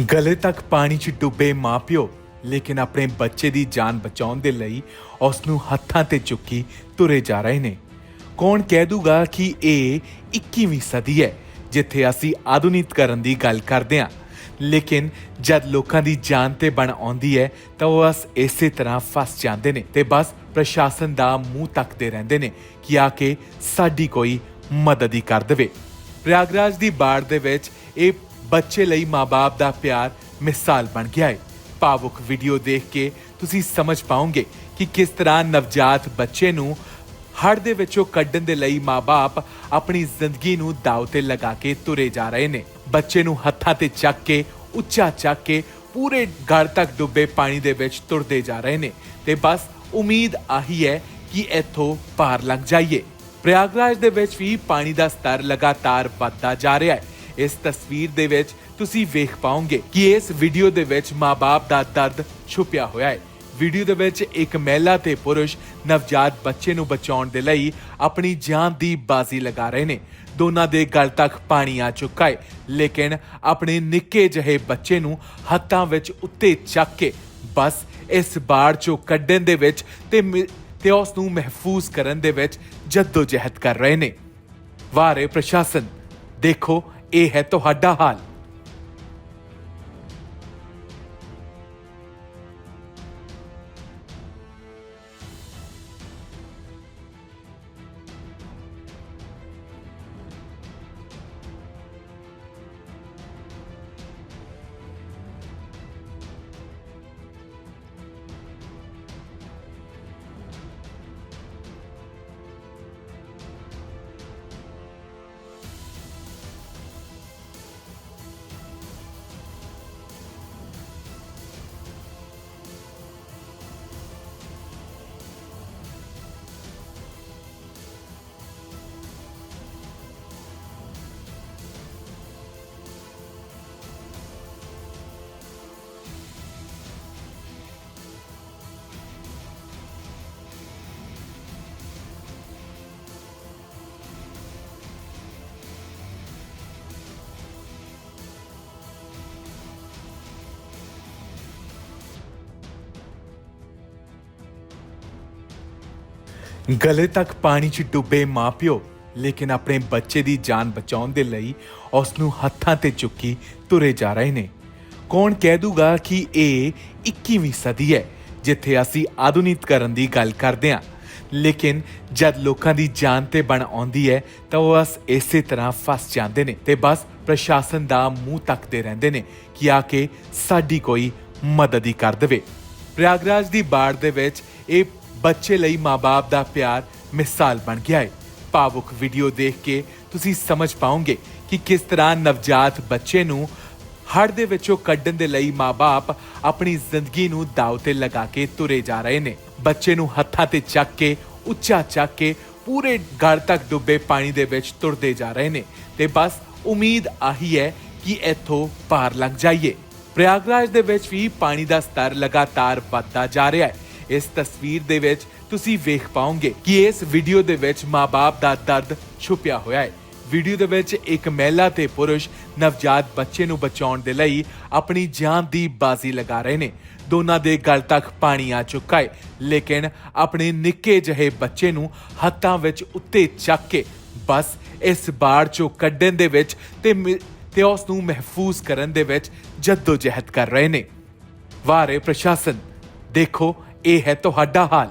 ਗਲੇ ਤੱਕ ਪਾਣੀ 'ਚ ਡੁੱਬੇ ਮਾਪਿਓ ਲੇਕਿਨ ਆਪਣੇ ਬੱਚੇ ਦੀ ਜਾਨ ਬਚਾਉਣ ਦੇ ਲਈ ਉਸ ਨੂੰ ਹੱਥਾਂ ਤੇ ਚੁੱਕੀ ਤੁਰੇ ਜਾ ਰਹੇ ਨੇ। ਕੌਣ ਕਹਿ ਦੂਗਾ ਕਿ ਇਹ 21ਵੀਂ ਸਦੀ ਹੈ, ਜਿੱਥੇ ਅਸੀਂ ਆਧੁਨਿਕੀਕਰਨ ਦੀ ਗੱਲ ਕਰਦੇ ਹਾਂ। ਲੇਕਿਨ ਜਦ ਲੋਕਾਂ ਦੀ ਜਾਨ ਤੇ ਬਣ ਆਉਂਦੀ ਹੈ, ਤਾਂ ਉਹ ਬਸ ਇਸੇ ਤਰ੍ਹਾਂ ਫਸ ਜਾਂਦੇ ਨੇ ਤੇ ਬਸ ਪ੍ਰਸ਼ਾਸਨ ਦਾ ਮੂੰਹ ਤੱਕਦੇ ਰਹਿੰਦੇ ਨੇ ਕਿ ਆ ਕੇ ਸਾਡੀ ਕੋਈ ਮਦਦ ਹੀ ਕਰ ਦੇਵੇ। ਪ੍ਰਯਾਗਰਾਜ ਦੀ ਬਾੜ ਦੇ ਵਿੱਚ ਇਹ ਬੱਚੇ ਲਈ ਮਾਪੇ ਦਾ ਪਿਆਰ ਮਿਸਾਲ ਬਣ ਗਿਆ ਹੈ। ਭਾਵੁਕ ਵੀਡੀਓ ਦੇਖ ਕੇ ਤੁਸੀਂ ਸਮਝ ਪਾਓਗੇ ਕਿ ਕਿਸ ਤਰ੍ਹਾਂ ਨਵਜਾਤ ਬੱਚੇ ਨੂੰ ਹੜ੍ਹ ਦੇ ਵਿੱਚੋਂ ਕੱਢਣ ਦੇ ਲਈ ਮਾਪੇ ਆਪਣੀ ਜ਼ਿੰਦਗੀ ਨੂੰ ਦਾਅ ਤੇ ਲਗਾ ਕੇ ਤੁਰੇ ਜਾ ਰਹੇ ਨੇ। ਬੱਚੇ ਨੂੰ ਹੱਥਾਂ ਤੇ ਚੱਕ ਕੇ, ਉੱਚਾ ਚੱਕ ਕੇ ਪੂਰੇ ਗੜ ਤੱਕ ਡੁੱਬੇ ਪਾਣੀ ਦੇ ਵਿੱਚ ਤੁਰਦੇ ਜਾ ਰਹੇ ਨੇ ਤੇ ਬਸ ਉਮੀਦ ਆਹੀ ਹੈ ਕਿ ਇੱਥੋਂ ਪਾਰ ਲੰਘ ਜਾਈਏ। ਪ੍ਰਯਾਗਰਾਜ ਦੇ ਵਿੱਚ ਵੀ ਪਾਣੀ ਦਾ ਸਤਰ ਲਗਾਤਾਰ ਵੱਧਦਾ ਜਾ ਰਿਹਾ ਹੈ। ਇਸ ਤਸਵੀਰ ਦੇ ਵਿੱਚ ਤੁਸੀਂ ਵੇਖ ਪਾਓਗੇ ਕਿ ਇਸ ਵੀਡੀਓ ਦੇ ਵਿੱਚ ਮਾਪੇ ਦਾ ਦਰਦ ਛੁਪਿਆ ਹੋਇਆ ਹੈ। ਵੀਡੀਓ ਦੇ ਵਿੱਚ ਇੱਕ ਮਹਿਲਾ ਤੇ ਪੁਰਸ਼ ਨਵਜਾਤ ਬੱਚੇ ਨੂੰ ਬਚਾਉਣ ਦੇ ਲਈ ਆਪਣੀ ਜਾਨ ਦੀ ਬਾਜ਼ੀ ਲਗਾ ਰਹੇ ਨੇ। ਦੋਨਾਂ ਦੇ ਗਲ ਤੱਕ ਪਾਣੀ ਆ ਚੁੱਕਾ ਹੈ, ਲੇਕਿਨ ਆਪਣੇ ਨਿੱਕੇ ਜਿਹੇ ਬੱਚੇ ਨੂੰ ਹੱਥਾਂ ਵਿੱਚ ਉੱਤੇ ਚੱਕ ਕੇ ਬਸ ਇਸ ਬਾੜ ਚੋਂ ਕੱਢਣ ਦੇ ਵਿੱਚ ਤੇ ਤੇ ਉਸ ਨੂੰ ਮਹਿਫੂਜ਼ ਕਰਨ ਦੇ ਵਿੱਚ ਜਹਿਦ ਕਰ ਰਹੇ ਨੇ। ਵਾਰੇ ਪ੍ਰਸ਼ਾਸਨ, ਦੇਖੋ ਇਹ ਹੈ ਤੁਹਾਡਾ ਹਾਲ। ਗਲੇ ਤੱਕ ਪਾਣੀ 'ਚ ਡੁੱਬੇ ਮਾਪਿਓ ਲੇਕਿਨ ਆਪਣੇ ਬੱਚੇ ਦੀ ਜਾਨ ਬਚਾਉਣ ਦੇ ਲਈ ਉਸ ਨੂੰ ਹੱਥਾਂ ਤੇ ਚੁੱਕੀ ਤੁਰੇ ਜਾ ਰਹੇ ਨੇ। ਕੌਣ ਕਹਿ ਦੂਗਾ ਕਿ ਇਹ 21ਵੀਂ ਸਦੀ ਹੈ, ਜਿੱਥੇ ਅਸੀਂ ਆਧੁਨਿਕੀਕਰਨ ਦੀ ਗੱਲ ਕਰਦੇ ਹਾਂ। ਲੇਕਿਨ ਜਦ ਲੋਕਾਂ ਦੀ ਜਾਨ ਤੇ ਬਣ ਆਉਂਦੀ ਹੈ, ਤਾਂ ਉਹ ਬਸ ਇਸੇ ਤਰ੍ਹਾਂ ਫਸ ਜਾਂਦੇ ਨੇ ਤੇ ਬਸ ਪ੍ਰਸ਼ਾਸਨ ਦਾ ਮੂੰਹ ਤੱਕਦੇ ਰਹਿੰਦੇ ਨੇ ਕਿ ਆ ਕੇ ਸਾਡੀ ਕੋਈ ਮਦਦ ਹੀ ਕਰ ਦੇਵੇ। ਪ੍ਰਯਾਗਰਾਜ ਦੀ ਬਾੜ ਦੇ ਵਿੱਚ ਇਹ ਬੱਚੇ ਲਈ ਮਾਪੇ ਦਾ ਪਿਆਰ ਮਿਸਾਲ ਬਣ ਗਿਆ ਹੈ। ਭਾਵੁਕ ਵੀਡੀਓ ਦੇਖ ਕੇ ਤੁਸੀਂ ਸਮਝ ਪਾਓਗੇ ਕਿ ਕਿਸ ਤਰ੍ਹਾਂ ਨਵਜਾਤ ਬੱਚੇ ਨੂੰ ਹੜ੍ਹ ਦੇ ਵਿੱਚੋਂ ਕੱਢਣ ਦੇ ਲਈ ਮਾਪੇ ਆਪਣੀ ਜ਼ਿੰਦਗੀ ਨੂੰ ਦਾਅ ਤੇ ਲਗਾ ਕੇ ਤੁਰੇ ਜਾ ਰਹੇ ਨੇ। ਬੱਚੇ ਨੂੰ ਹੱਥਾਂ ਤੇ ਚੱਕ ਕੇ, ਉੱਚਾ ਚੱਕ ਕੇ ਪੂਰੇ ਗੜ ਤੱਕ ਡੁੱਬੇ ਪਾਣੀ ਦੇ ਵਿੱਚ ਤੁਰਦੇ ਜਾ ਰਹੇ ਨੇ ਤੇ ਬਸ ਉਮੀਦ ਆਹੀ ਹੈ ਕਿ ਇੱਥੋਂ ਪਾਰ ਲੰਘ ਜਾਈਏ। ਪ੍ਰਯਾਗਰਾਜ ਦੇ ਵਿੱਚ ਵੀ ਪਾਣੀ ਦਾ ਸਤਰ ਲਗਾਤਾਰ ਵੱਧਦਾ ਜਾ ਰਿਹਾ ਹੈ। ਇਸ ਤਸਵੀਰ ਦੇ ਵਿੱਚ ਤੁਸੀਂ ਵੇਖ ਪਾਓਗੇ ਕਿ ਇਸ ਵੀਡੀਓ ਦੇ ਵਿੱਚ ਮਾਪੇ ਦਾ ਦਰਦ ਛੁਪਿਆ ਹੋਇਆ ਹੈ। ਵੀਡੀਓ ਦੇ ਵਿੱਚ ਇੱਕ ਮਹਿਲਾ ਤੇ ਪੁਰਸ਼ ਨਵਜਾਤ ਬੱਚੇ ਨੂੰ ਬਚਾਉਣ ਦੇ ਲਈ ਆਪਣੀ ਜਾਨ ਦੀ ਬਾਜ਼ੀ ਲਗਾ ਰਹੇ ਨੇ। ਦੋਨਾਂ ਦੇ ਗਲ ਤੱਕ ਪਾਣੀ ਆ ਚੁੱਕਾ ਹੈ, ਲੇਕਿਨ ਆਪਣੇ ਨਿੱਕੇ ਜਿਹੇ ਬੱਚੇ ਨੂੰ ਹੱਥਾਂ ਵਿੱਚ ਉੱਤੇ ਚੱਕ ਕੇ ਬਸ ਇਸ ਬਾੜ ਚੋਂ ਕੱਢਣ ਦੇ ਵਿੱਚ ਤੇ ਮਿ- ਤੇ ਉਸ ਨੂੰ ਮਹਿਫੂਜ਼ ਕਰਨ ਦੇ ਵਿੱਚ ਜਹਿਦ ਕਰ ਰਹੇ ਨੇ। ਵਾਰੇ ਪ੍ਰਸ਼ਾਸਨ, ਦੇਖੋ ਇਹ ਹੈ ਤੁਹਾਡਾ ਹਾਲ।